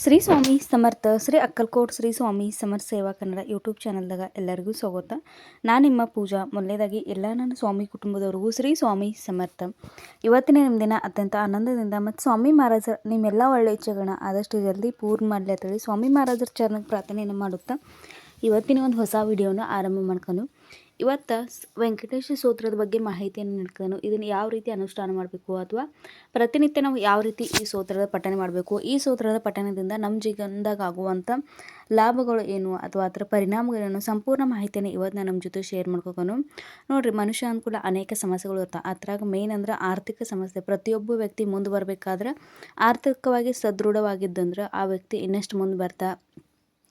ಶ್ರೀ ಸ್ವಾಮಿ ಸಮರ್ಥ, ಶ್ರೀ ಅಕ್ಕಲ್ಕೋಟ್ ಶ್ರೀ ಸ್ವಾಮಿ ಸಮರ್ಥ ಸೇವಾ ಕನ್ನಡ ಯೂಟ್ಯೂಬ್ ಚಾನಲ್ದಾಗ ಎಲ್ಲರಿಗೂ ಸ್ವಾಗತ. ನಾನು ನಿಮ್ಮ ಪೂಜಾ. ಮೊದಲನೇದಾಗಿ ಎಲ್ಲ ನನ್ನ ಸ್ವಾಮಿ ಕುಟುಂಬದವ್ರಿಗೂ ಶ್ರೀ ಸ್ವಾಮಿ ಸಮರ್ಥ. ಇವತ್ತಿನ ನಿಮ್ಮ ದಿನ ಅತ್ಯಂತ ಆನಂದದಿಂದ ಮತ್ತು ಸ್ವಾಮಿ ಮಹಾರಾಜರ ನಿಮ್ಮೆಲ್ಲ ಒಳ್ಳೆ ಇಚ್ಛೆಗಳನ್ನ ಆದಷ್ಟು ಜಲ್ದಿ ಪೂರ್ಣ ಮಾಡಲಿ ಅಂತೇಳಿ ಸ್ವಾಮಿ ಮಹಾರಾಜರ ಚರಣಕ್ಕೆ ಪ್ರಾರ್ಥನೆಯನ್ನು ಮಾಡುತ್ತಾ ಇವತ್ತಿನ ಒಂದು ಹೊಸ ವಿಡಿಯೋನ ಆರಂಭ ಮಾಡ್ಕೊಂಡು ಇವತ್ತು ವೆಂಕಟೇಶ ಸೂತ್ರದ ಬಗ್ಗೆ ಮಾಹಿತಿಯನ್ನು ನೀಡ್ತಾನು ಇದನ್ನು ಯಾವ ರೀತಿ ಅನುಷ್ಠಾನ ಮಾಡಬೇಕು ಅಥವಾ ಪ್ರತಿನಿತ್ಯ ನಾವು ಯಾವ ರೀತಿ ಈ ಸೂತ್ರದ ಪಠನೆ ಮಾಡಬೇಕು? ಈ ಸೂತ್ರದ ಪಠಣದಿಂದ ನಮ್ಮ ಜೀವನದಾಗ ಆಗುವಂಥ ಲಾಭಗಳು ಏನು ಅಥವಾ ಅದರ ಪರಿಣಾಮಗಳೇನು ಸಂಪೂರ್ಣ ಮಾಹಿತಿಯನ್ನು ಇವತ್ತು ನಮ್ಮ ಜೊತೆ ಶೇರ್ ಮಾಡ್ಕೋಕೊಂಡು ನೋಡಿರಿ, ಮನುಷ್ಯ ಅನುಕೂಲ ಅನೇಕ ಸಮಸ್ಯೆಗಳು ಇರ್ತಾವೆ ಅದ್ರಾಗ ಮೇನ್ ಅಂದ್ರೆ ಆರ್ಥಿಕ ಸಮಸ್ಯೆ. ಪ್ರತಿಯೊಬ್ಬ ವ್ಯಕ್ತಿ ಮುಂದೆ ಬರಬೇಕಾದ್ರೆ ಆರ್ಥಿಕವಾಗಿ ಸದೃಢವಾಗಿದ್ದಂದ್ರೆ ಆ ವ್ಯಕ್ತಿ ಇನ್ನಷ್ಟು ಮುಂದೆ ಬರ್ತಾ.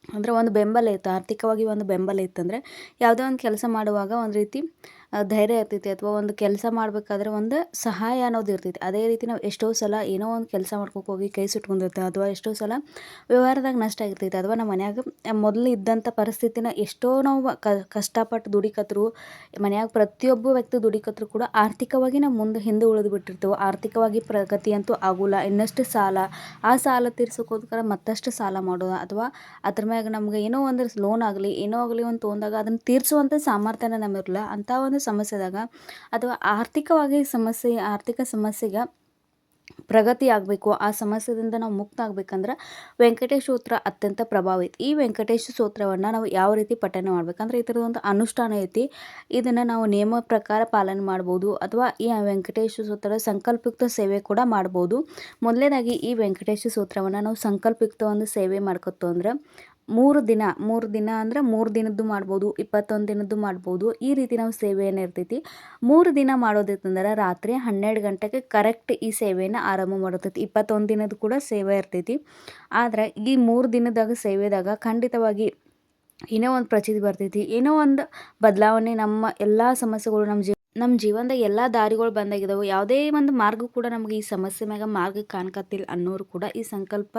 ಅಂದ್ರೆ ಒಂದು ಬೆಂಬಲ ಇತ್ತು ಆರ್ಥಿಕವಾಗಿ ಒಂದು ಬೆಂಬಲ ಇತ್ತಂದರೆ ಯಾವುದೇ ಒಂದು ಕೆಲಸ ಮಾಡುವಾಗ ಒಂದು ರೀತಿ ಧೈರ್ಯ ಇರ್ತೈತಿ ಅಥವಾ ಒಂದು ಕೆಲಸ ಮಾಡಬೇಕಾದ್ರೆ ಒಂದು ಸಹಾಯ ಅನ್ನೋದು ಇರ್ತೈತಿ. ಅದೇ ರೀತಿ ನಾವು ಎಷ್ಟೋ ಸಲ ಏನೋ ಒಂದು ಕೆಲಸ ಮಾಡ್ಕೊಕ್ಕೆ ಹೋಗಿ ಕೈ ಸುಟ್ಕೊಂಡಿರ್ತೇವೆ ಅಥವಾ ಎಷ್ಟೋ ಸಲ ವ್ಯವಹಾರದಾಗ ನಷ್ಟ ಆಗಿರ್ತೈತಿ ಅಥವಾ ನಮ್ಮ ಮನ್ಯಾಗ ಮೊದಲು ಇದ್ದಂಥ ಪರಿಸ್ಥಿತಿನ ಎಷ್ಟೋ ನಾವು ಕಷ್ಟಪಟ್ಟು ದುಡಿಕತ್ರು, ಮನ್ಯಾಗ ಪ್ರತಿಯೊಬ್ಬ ವ್ಯಕ್ತಿ ದುಡಿಕತ್ರು ಕೂಡ ಆರ್ಥಿಕವಾಗಿ ನಾವು ಮುಂದೆ ಹಿಂದೆ ಉಳಿದು ಬಿಟ್ಟಿರ್ತೇವೆ. ಆರ್ಥಿಕವಾಗಿ ಪ್ರಗತಿ ಅಂತೂ ಆಗೋಲ್ಲ. ಇನ್ನಷ್ಟು ಸಾಲ, ಆ ಸಾಲ ತೀರ್ಸೋಕೋಸ್ಕರ ಮತ್ತಷ್ಟು ಸಾಲ ಮಾಡೋದು. ಅಥವಾ ಅದ್ರ ಮ್ಯಾಗ ನಮ್ಗೆ ಏನೋ ಒಂದು ಲೋನ್ ಆಗಲಿ, ಏನೋ ಆಗಲಿ ಒಂದು ತೊಗೊಂಡಾಗ ಅದನ್ನು ತೀರಿಸುವಂಥ ಸಾಮರ್ಥ್ಯನ ನಮಗಿರಲ್ಲ ಅಂಥ ಒಂದು ಸಮಸ್ಯೆದಾಗ ಅಥವಾ ಆರ್ಥಿಕವಾಗಿ ಸಮಸ್ಯೆ, ಆರ್ಥಿಕ ಸಮಸ್ಯೆಗೆ ಪ್ರಗತಿ ಆಗಬೇಕು, ಆ ಸಮಸ್ಯೆದಿಂದ ನಾವು ಮುಕ್ತ ಆಗ್ಬೇಕಂದ್ರೆ ವೆಂಕಟೇಶ ಸೂತ್ರ ಅತ್ಯಂತ ಪ್ರಭಾವ ಐತಿ. ಈ ವೆಂಕಟೇಶ ಸೂತ್ರವನ್ನು ನಾವು ಯಾವ ರೀತಿ ಪಠನೆ ಮಾಡ್ಬೇಕಂದ್ರೆ ಈ ಥರದ ಒಂದು ಅನುಷ್ಠಾನ ಐತಿ. ಇದನ್ನು ನಾವು ನಿಯಮ ಪ್ರಕಾರ ಪಾಲನೆ ಮಾಡ್ಬೋದು ಅಥವಾ ಈ ವೆಂಕಟೇಶ ಸೂತ್ರದ ಸಂಕಲ್ಪಯುಕ್ತ ಸೇವೆ ಕೂಡ ಮಾಡ್ಬೋದು. ಮೊದಲನೇದಾಗಿ ಈ ವೆಂಕಟೇಶ ಸೂತ್ರವನ್ನು ನಾವು ಸಂಕಲ್ಪಯುಕ್ತ ಒಂದು ಸೇವೆ ಮಾಡ್ಕೊತು ಅಂದ್ರೆ ಮೂರು ದಿನ ಮೂರು ದಿನ ಅಂದ್ರೆ ಮೂರು ದಿನದ್ದು ಮಾಡ್ಬೋದು, ಇಪ್ಪತ್ತೊಂದು ದಿನದ್ದು ಮಾಡ್ಬೋದು, ಈ ರೀತಿ ನಾವು ಸೇವೆಯನ್ನು ಇರ್ತೈತಿ ಮೂರು ದಿನ ಮಾಡೋದಿತ್ತಂದ್ರೆ ರಾತ್ರಿ ಹನ್ನೆರಡು ಗಂಟೆಗೆ ಕರೆಕ್ಟ್ ಈ ಸೇವೆಯನ್ನು ಆರಂಭ ಮಾಡುತ್ತೈತಿ. ಇಪ್ಪತ್ತೊಂದು ದಿನದ ಕೂಡ ಸೇವೆ ಇರ್ತೈತಿ. ಆದರೆ ಈ ಮೂರು ದಿನದಾಗ ಸೇವೆದಾಗ ಖಂಡಿತವಾಗಿ ಏನೋ ಒಂದು ಪ್ರಚಿತಿ ಬರ್ತೈತಿ. ಏನೋ ಒಂದು ಬದಲಾವಣೆ ನಮ್ಮ ಎಲ್ಲ ಸಮಸ್ಯೆಗಳು ನಮ್ಮ ಜೀವ ನಮ್ಮ ಜೀವನದಾಗ ಎಲ್ಲ ದಾರಿಗಳು ಬಂದಾಗಿದ್ದಾವೆ ಯಾವುದೇ ಒಂದು ಮಾರ್ಗ ಕೂಡ ನಮಗೆ ಈ ಸಮಸ್ಯೆ ಮ್ಯಾಗ ಮಾರ್ಗ ಕಾಣ್ಕತ್ತಿಲ್ಲ ಅನ್ನೋರು ಕೂಡ ಈ ಸಂಕಲ್ಪ,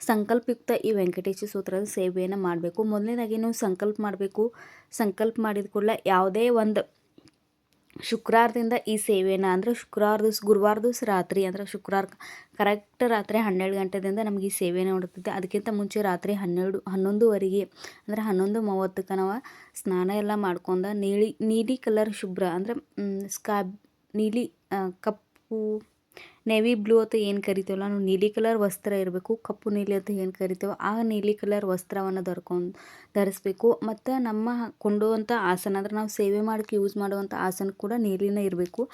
ಸಂಕಲ್ಪಯುಕ್ತ ಈ ವೆಂಕಟೇಶ ಸೂತ್ರದ ಸೇವೆಯನ್ನು ಮಾಡಬೇಕು. ಮೊದಲನೇದಾಗಿ ನೀವು ಸಂಕಲ್ಪ ಮಾಡಬೇಕು. ಸಂಕಲ್ಪ ಮಾಡಿದ ಕೂಡಲೇ ಯಾವುದೇ ಒಂದು ಶುಕ್ರವಾರದಿಂದ ಈ ಸೇವೆನ ಅಂದರೆ ಶುಕ್ರವಾರ ದಿವಸ, ಗುರುವಾರ ದಿವಸ ರಾತ್ರಿ ಅಂದ್ರೆ ಶುಕ್ರವಾರ ಕರೆಕ್ಟ್ ರಾತ್ರಿ ಹನ್ನೆರಡು ಗಂಟೆದಿಂದ ನಮಗೆ ಈ ಸೇವೆನ ನೋಡ್ತೈತೆ ಅದಕ್ಕಿಂತ ಮುಂಚೆ ರಾತ್ರಿ ಹನ್ನೆರಡು, ಹನ್ನೊಂದುವರೆಗೆ ಅಂದರೆ ಹನ್ನೊಂದು ಮೂವತ್ತಕ್ಕೆ ನಾವು ಸ್ನಾನ ಎಲ್ಲ ಮಾಡ್ಕೊಂಡು ನೀಲಿ ನೀಲಿ ಕಲರ್ ಶುಭ್ರ ಅಂದ್ರೆ ಸ್ಕಾ ನೀಲಿ ಕಪ್ಪು ನೇವಿ ಬ್ಲೂ ಅಂತ ಏನು ಕರಿತೀವಲ್ಲ, ನಾವು ನೀಲಿ ಕಲರ್ ವಸ್ತ್ರ ಇರಬೇಕು, ಕಪ್ಪು ನೀಲಿ ಅಂತ ಏನು ಕರಿತೀವೋ ಆ ನೀಲಿ ಕಲರ್ ವಸ್ತ್ರವನ್ನು ಧರ್ಕೊಂಡು ಧರಿಸ್ಬೇಕು. ಮತ್ತು ನಮ್ಮ ಕೊಂಡುವಂಥ ಆಸನ, ಅಂದರೆ ನಾವು ಸೇವೆ ಮಾಡೋಕ್ಕೆ ಯೂಸ್ ಮಾಡುವಂಥ ಆಸನ ಕೂಡ ನೀಲಿನೇ ಇರಬೇಕು.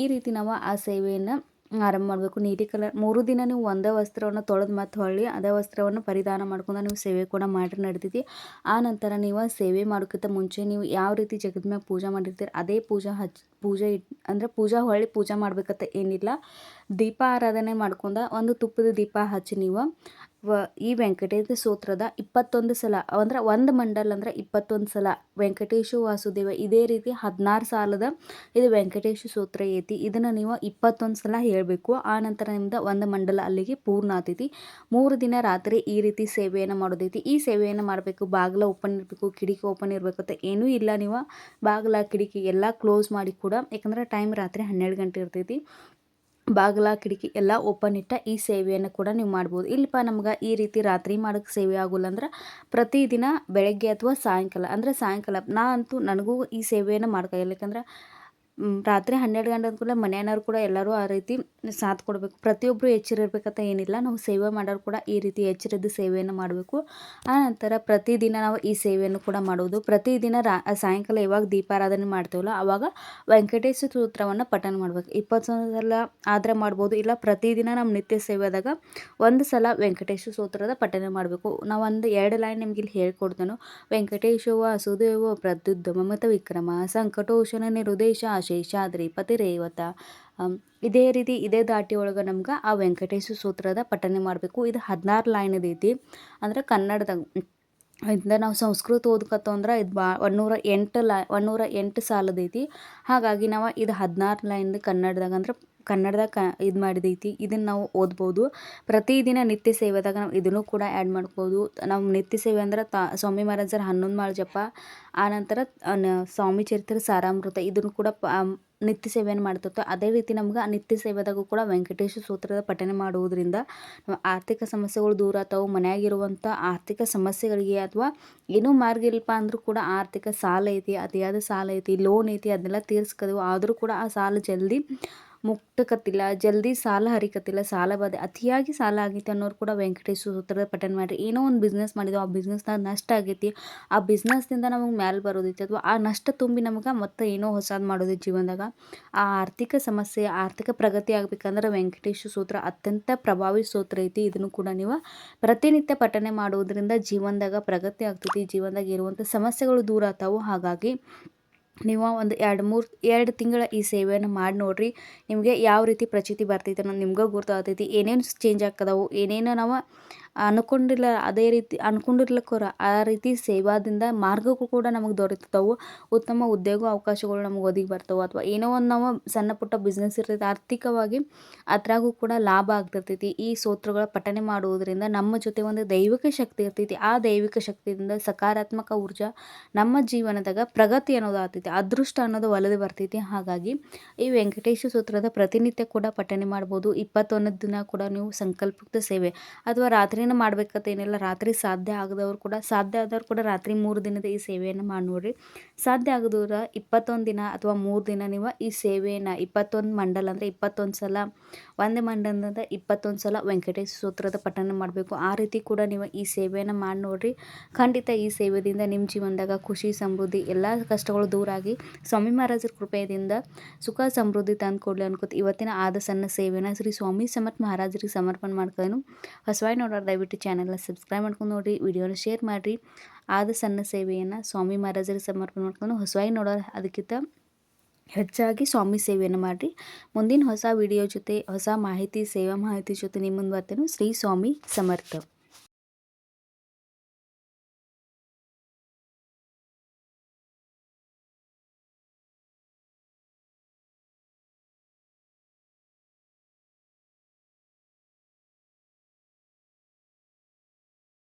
ಈ ರೀತಿ ನಾವು ಆ ಸೇವೆಯನ್ನು ಆರಂಭ ಮಾಡಬೇಕು. ನೀಲಿ ಕಲರ್, ಮೂರು ದಿನ ನೀವು ಒಂದೇ ವಸ್ತ್ರವನ್ನು ತೊಳೆದು ಮತ್ತು ಹೊಳ್ಳಿ, ಅದೇ ವಸ್ತ್ರವನ್ನು ಪರಿಧಾನ ಮಾಡ್ಕೊಂಡು ನೀವು ಸೇವೆ ಕೂಡ ಮಾಡಿ ನಡ್ತೈತಿ ಆ ನಂತರ ನೀವು ಸೇವೆ ಮಾಡೋಕ್ಕಿಂತ ಮುಂಚೆ ನೀವು ಯಾವ ರೀತಿ ಜಗದ ಮ್ಯಾಗ ಪೂಜೆ ಮಾಡಿರ್ತೀರಿ, ಅದೇ ಪೂಜಾ ಹಚ್, ಪೂಜೆ ಇಟ್, ಅಂದ್ರೆ ಪೂಜಾ ಹೊಳ್ಳಿ ಪೂಜೆ ಮಾಡ್ಬೇಕಂತ ಏನಿಲ್ಲ. ದೀಪ ಆರಾಧನೆ ಮಾಡ್ಕೊಂಡ ಒಂದು ತುಪ್ಪದ ದೀಪ ಹಚ್ಚಿ ನೀವು ವ, ಈ ವೆಂಕಟೇಶ ಸೂತ್ರದ ಇಪ್ಪತ್ತೊಂದು ಸಲ, ಅಂದ್ರೆ ಒಂದು ಮಂಡಲ್ ಅಂದ್ರೆ ಇಪ್ಪತ್ತೊಂದು ಸಲ, ವೆಂಕಟೇಶ ವಾಸುದೇವ ಇದೇ ರೀತಿ ಹದಿನಾರು ಸಾಲದ ಇದು ವೆಂಕಟೇಶ ಸೂತ್ರ ಐತಿ. ಇದನ್ನು ನೀವು ಇಪ್ಪತ್ತೊಂದು ಸಲ ಹೇಳಬೇಕು. ಆ ನಂತರ ನಿಮ್ದು ಒಂದು ಮಂಡಲ ಅಲ್ಲಿಗೆ ಪೂರ್ಣ ಆತೈತಿ. ಮೂರು ದಿನ ರಾತ್ರಿ ಈ ರೀತಿ ಸೇವೆಯನ್ನು ಮಾಡೋದೈತಿ. ಈ ಸೇವೆಯನ್ನು ಮಾಡಬೇಕು. ಬಾಗಿಲ ಓಪನ್ ಇರಬೇಕು ಕಿಟಕಿ ಓಪನ್ ಇರಬೇಕು ಅಂತ ಏನೂ ಇಲ್ಲ ನೀವು. ಬಾಗಿಲ, ಕಿಡಿಕಿ ಎಲ್ಲ ಕ್ಲೋಸ್ ಮಾಡಿ ಕೂಡ, ಯಾಕಂದ್ರೆ ಟೈಮ್ ರಾತ್ರಿ ಹನ್ನೆರಡು ಗಂಟೆ ಇರ್ತೈತಿ. ಬಾಗಿಲ, ಕಿಟಕಿ ಎಲ್ಲ ಓಪನ್ ಇಟ್ಟ ಈ ಸೇವೆಯನ್ನು ಕೂಡ ನೀವು ಮಾಡ್ಬೋದು. ಇಲ್ಲಪ್ಪ ನಮ್ಗೆ ಈ ರೀತಿ ರಾತ್ರಿ ಮಾಡೋಕ್ಕೆ ಸೇವೆ ಆಗೋಲ್ಲ ಅಂದ್ರೆ ಪ್ರತಿದಿನ ಬೆಳಗ್ಗೆ ಅಥವಾ ಸಾಯಂಕಾಲ. ಅಂದರೆ ಸಾಯಂಕಾಲ ನಾ ಅಂತೂ ನನಗೂ ಈ ಸೇವೆಯನ್ನು ಮಾಡ್ಕೊ ಯಾಕಂದ್ರೆ ರಾತ್ರಿ ಹನ್ನೆರಡು ಗಂಟೆ ಕೂಡ ಮನೆಯವ್ರು ಕೂಡ ಎಲ್ಲರೂ ಆ ರೀತಿ ಸಾಥ್ ಕೊಡಬೇಕು. ಪ್ರತಿಯೊಬ್ಬರು ಎಚ್ಚರಿರ್ಬೇಕಂತ ಏನಿಲ್ಲ. ನಾವು ಸೇವೆ ಮಾಡೋರು ಕೂಡ ಈ ರೀತಿ ಎಚ್ಚರದ ಸೇವೆಯನ್ನು ಮಾಡಬೇಕು. ಆ ನಂತರ ಪ್ರತಿದಿನ ನಾವು ಈ ಸೇವೆಯನ್ನು ಕೂಡ ಮಾಡೋದು. ಪ್ರತಿದಿನ ರಾ ಸಾಯಂಕಾಲ ಯಾವಾಗ ದೀಪಾರಾಧನೆ ಮಾಡ್ತೇವಲ್ಲ ಆವಾಗ ವೆಂಕಟೇಶ ಸೂತ್ರವನ್ನು ಪಠನ ಮಾಡ್ಬೇಕು. ಇಪ್ಪತ್ತೊಂದು ಸಲ ಆದರೆ ಮಾಡ್ಬೋದು. ಇಲ್ಲ, ಪ್ರತಿದಿನ ನಮ್ಮ ನಿತ್ಯ ಸೇವೆದಾಗ ಒಂದು ಸಲ ವೆಂಕಟೇಶ ಸೂತ್ರದ ಪಠನೆ ಮಾಡಬೇಕು. ನಾವು ಒಂದು ಎರಡು ಲೈನ್ ನಿಮ್ಗೆ ಇಲ್ಲಿ ಹೇಳ್ಕೊಡ್ತೇನೆ. ವೆಂಕಟೇಶ್ವ ಸುದೇವ ಪ್ರದ್ಯುದ್ಧ ಮಮತ ವಿಕ್ರಮ ಸಂಕಟೋಷಣ, ನಿರುದೇಶ ಶೇಷಾದ್ರಿ ಪತಿರೇವತ ಅಮ್, ಇದೇ ರೀತಿ ಇದೇ ದಾಟಿ ಒಳಗೆ ನಮ್ಗೆ ಆ ವೆಂಕಟೇಶ ಸೂತ್ರದ ಪಠನೆ ಮಾಡಬೇಕು. ಇದು ಹದಿನಾರು ಲೈನ್ ಐತಿ. ಅಂದ್ರೆ ಕನ್ನಡದಾಗ ಇದನ್ನ ನಾವು ಸಂಸ್ಕೃತ ಓದ್ಕತ್ತೋ ಅಂದ್ರೆ ಇದು ಬಾ ಒನ್ನೂರ ಎಂಟು ಲೈ ಒನ್ನೂರ ಎಂಟು ಸಾಲದೈತಿ ಹಾಗಾಗಿ ನಾವು ಇದು ಹದಿನಾರು ಲೈನ್ದು ಕನ್ನಡದಾಗ ಅಂದ್ರೆ ಕನ್ನಡದಾಗ ಕ ಇದು ಮಾಡಿದೈತಿ. ಇದನ್ನು ನಾವು ಓದ್ಬೋದು. ಪ್ರತಿದಿನ ನಿತ್ಯ ಸೇವೆದಾಗ ನಾವು ಇದನ್ನು ಕೂಡ ಆ್ಯಡ್ ಮಾಡ್ಬೋದು. ನಾವು ನಿತ್ಯ ಸೇವೆ ಅಂದ್ರೆ ತಾ, ಸ್ವಾಮಿ ಮಹಾರಾಜರ ಹನ್ನೊಂದು ಮಾಳು ಜಪ ಆನಂತರ ಸ್ವಾಮಿ ಚರಿತ್ರೆ ಸಾರಾಮೃತ ಇದನ್ನು ಕೂಡ ಪ ನಿತ್ಯ ಸೇವೆಯನ್ನು ಮಾಡ್ತಿತ್ತು ಅದೇ ರೀತಿ ನಮ್ಗೆ ನಿತ್ಯ ಸೇವೆದಾಗೂ ಕೂಡ ವೆಂಕಟೇಶ ಸೂತ್ರದ ಪಠನೆ ಮಾಡುವುದರಿಂದ ಆರ್ಥಿಕ ಸಮಸ್ಯೆಗಳು ದೂರ ಆಗ್ತಾವು ಮನೆಯಾಗಿರುವಂಥ ಆರ್ಥಿಕ ಸಮಸ್ಯೆಗಳಿಗೆ ಅಥವಾ ಏನೂ ಮಾರ್ಗ ಇಲ್ಲಪ್ಪ ಅಂದರೂ ಕೂಡ ಆರ್ಥಿಕ ಸಾಲ ಐತಿ, ಅತಿಯಾದ ಸಾಲ ಐತಿ, ಲೋನ್ ಐತಿ, ಅದನ್ನೆಲ್ಲ ತೀರ್ಸ್ಕದೆವು. ಆದರೂ ಕೂಡ ಆ ಸಾಲ ಜಲ್ದಿ ಮುಕ್ತಕತ್ತಿಲ್ಲ ಜಲ್ದಿ ಸಾಲ ಹರಿಕತ್ತಿಲ್ಲ, ಸಾಲ ಬಾಧೆ. ಅತಿಯಾಗಿ ಸಾಲ ಆಗೈತಿ ಅನ್ನೋರು ಕೂಡ ವೆಂಕಟೇಶ ಸೂತ್ರದ ಪಠನ್ ಮಾಡಿರಿ. ಏನೋ ಒಂದು ಬಿಸ್ನೆಸ್ ಮಾಡಿದ್ವಿ, ಆ ಬಿಸ್ನೆಸ್ನಾಗ ನಷ್ಟ ಆಗೈತಿ. ಆ ಬಿಸ್ನೆಸ್ನಿಂದ ನಮಗೆ ಮ್ಯಾಲೆ ಬರೋದೈತಿ ಅಥವಾ ಆ ನಷ್ಟ ತುಂಬಿ ನಮಗೆ ಮತ್ತೆ ಏನೋ ಹೊಸದು ಮಾಡೋದು ಜೀವನದಾಗ. ಆ ಆರ್ಥಿಕ ಸಮಸ್ಯೆ, ಆರ್ಥಿಕ ಪ್ರಗತಿ ಆಗಬೇಕಂದ್ರೆ ವೆಂಕಟೇಶ ಸೂತ್ರ ಅತ್ಯಂತ ಪ್ರಭಾವಿ ಸೂತ್ರ ಐತಿ. ಇದನ್ನು ಕೂಡ ನೀವು ಪ್ರತಿನಿತ್ಯ ಪಠನೆ ಮಾಡುವುದರಿಂದ ಜೀವನದಾಗ ಪ್ರಗತಿ ಆಗ್ತೈತಿ. ಜೀವನದಾಗ ಇರುವಂಥ ಸಮಸ್ಯೆಗಳು ದೂರ ಆಗ್ತಾವು. ಹಾಗಾಗಿ ನೀವು ಒಂದು ಎರಡು ಮೂರು ಎರಡು ತಿಂಗಳ ಈ ಸೇವೆಯನ್ನು ಮಾಡಿ ನೋಡಿರಿ. ನಿಮಗೆ ಯಾವ ರೀತಿ ಪ್ರಚಿತಿ ಬರ್ತೈತೆ ಅನ್ನೋದು ನಿಮ್ಗೆ ಗೊತ್ತಾಗ್ತೈತಿ. ಏನೇನು ಚೇಂಜ್ ಆಗ್ತದವು, ಏನೇನು ನಾವು ಅನ್ಕೊಂಡಿಲ್ಲ, ಅದೇ ರೀತಿ ಅನ್ಕೊಂಡಿರ್ಲಿಕ್ಕೋರ ಆ ರೀತಿ ಸೇವಾದಿಂದ ಮಾರ್ಗಕ್ಕೂ ಕೂಡ ನಮಗೆ ದೊರೆತವು. ಉತ್ತಮ ಉದ್ಯೋಗ ಅವಕಾಶಗಳು ನಮಗೆ ಒದಗಿ ಬರ್ತವೆ. ಅಥವಾ ಏನೋ ಒಂದು ನಾವು ಸಣ್ಣ ಪುಟ್ಟ ಬಿಸ್ನೆಸ್ ಇರ್ತೈತೆ, ಆರ್ಥಿಕವಾಗಿ ಅದ್ರಾಗೂ ಕೂಡ ಲಾಭ ಆಗ್ತಿರ್ತೈತಿ. ಈ ಸ್ತೋತ್ರಗಳ ಪಠನೆ ಮಾಡುವುದರಿಂದ ನಮ್ಮ ಜೊತೆ ಒಂದು ದೈವಿಕ ಶಕ್ತಿ ಇರ್ತೈತಿ. ಆ ದೈವಿಕ ಶಕ್ತಿಯಿಂದ ಸಕಾರಾತ್ಮಕ ಊರ್ಜಾ ನಮ್ಮ ಜೀವನದಾಗ ಪ್ರಗತಿ ಅನ್ನೋದು ಆಗ್ತೈತಿ. ಅದೃಷ್ಟ ಅನ್ನೋದು ಒಲದು ಬರ್ತೈತಿ. ಹಾಗಾಗಿ ಈ ವೆಂಕಟೇಶ ಸೂತ್ರದ ಪ್ರತಿನಿತ್ಯ ಕೂಡ ಪಠನೆ ಮಾಡ್ಬೋದು. ಇಪ್ಪತ್ತೊಂದು ದಿನ ಕೂಡ ನೀವು ಸಂಕಲ್ಪಯುಕ್ತ ಸೇವೆ. ಅಥವಾ ರಾತ್ರಿನ ಮಾಡ್ಬೇಕಂತ ಏನಿಲ್ಲ, ರಾತ್ರಿ ಸಾಧ್ಯ ಆಗದವ್ರು ಕೂಡ, ಸಾಧ್ಯ ಆದವ್ರು ಕೂಡ ರಾತ್ರಿ ಮೂರು ದಿನದ ಈ ಸೇವೆಯನ್ನು ಮಾಡಿ ನೋಡ್ರಿ. ಸಾಧ್ಯ ಆಗದವ್ರ ಇಪ್ಪತ್ತೊಂದು ದಿನ ಅಥವಾ ಮೂರು ದಿನ ನೀವು ಈ ಸೇವೆಯನ್ನು, ಇಪ್ಪತ್ತೊಂದು ಮಂಡಲ ಅಂದರೆ ಇಪ್ಪತ್ತೊಂದು ಸಲ, ಒಂದೇ ಮಂಡಲದಿಂದ ಇಪ್ಪತ್ತೊಂದು ಸಲ ವೆಂಕಟೇಶ ಸೂತ್ರದ ಪಠನ ಮಾಡಬೇಕು. ಆ ರೀತಿ ಕೂಡ ನೀವು ಈ ಸೇವೆಯನ್ನು ಮಾಡಿ ನೋಡ್ರಿ. ಖಂಡಿತ ಈ ಸೇವೆಯಿಂದ ನಿಮ್ಮ ಜೀವನದಾಗ ಖುಷಿ, ಸಮೃದ್ಧಿ, ಎಲ್ಲ ಕಷ್ಟಗಳು ದೂರ ಆಗಿ ಸ್ವಾಮಿ ಮಹಾರಾಜರ ಕೃಪೆಯಿಂದ ಸುಖ, ಸಮೃದ್ಧಿ ತಂದು ಕೊಡಲಿ ಅನ್ಕೋತ ಇವತ್ತಿನ ಆದ ಸಣ್ಣ ಸೇವೆನ ಶ್ರೀ ಸ್ವಾಮಿ ಸಮರ್ಥ ಮಹಾರಾಜರಿಗೆ ಸಮರ್ಪಣೆ ಮಾಡ್ಕೊಂಡು ಹೊಸವಾಗಿ ನೋಡೋರು ದಯವಿಟ್ಟು ಚಾನಲ್ನ ಸಬ್ಸ್ಕ್ರೈಬ್ ಮಾಡ್ಕೊಂಡು ನೋಡಿರಿ ವಿಡಿಯೋನ ಶೇರ್ ಮಾಡಿರಿ. ಆದ ಸಣ್ಣ ಸೇವೆಯನ್ನು ಸ್ವಾಮಿ ಮಹಾರಾಜರಿಗೆ ಸಮರ್ಪಣೆ ಮಾಡ್ಕೊಂಡು ಹೊಸವಾಗಿ ನೋಡೋ ಅದಕ್ಕಿಂತ ಹೆಚ್ಚಾಗಿ ಸ್ವಾಮಿ ಸೇವೆಯನ್ನು ಮಾಡಿರಿ. ಮುಂದಿನ ಹೊಸ ವಿಡಿಯೋ ಜೊತೆ, ಹೊಸ ಮಾಹಿತಿ, ಸೇವಾ ಮಾಹಿತಿ ಜೊತೆ ನಿಮ್ಮ ಮುಂದೆ ಬರ್ತೇನೆ. ಶ್ರೀ ಸ್ವಾಮಿ ಸಮರ್ಥ.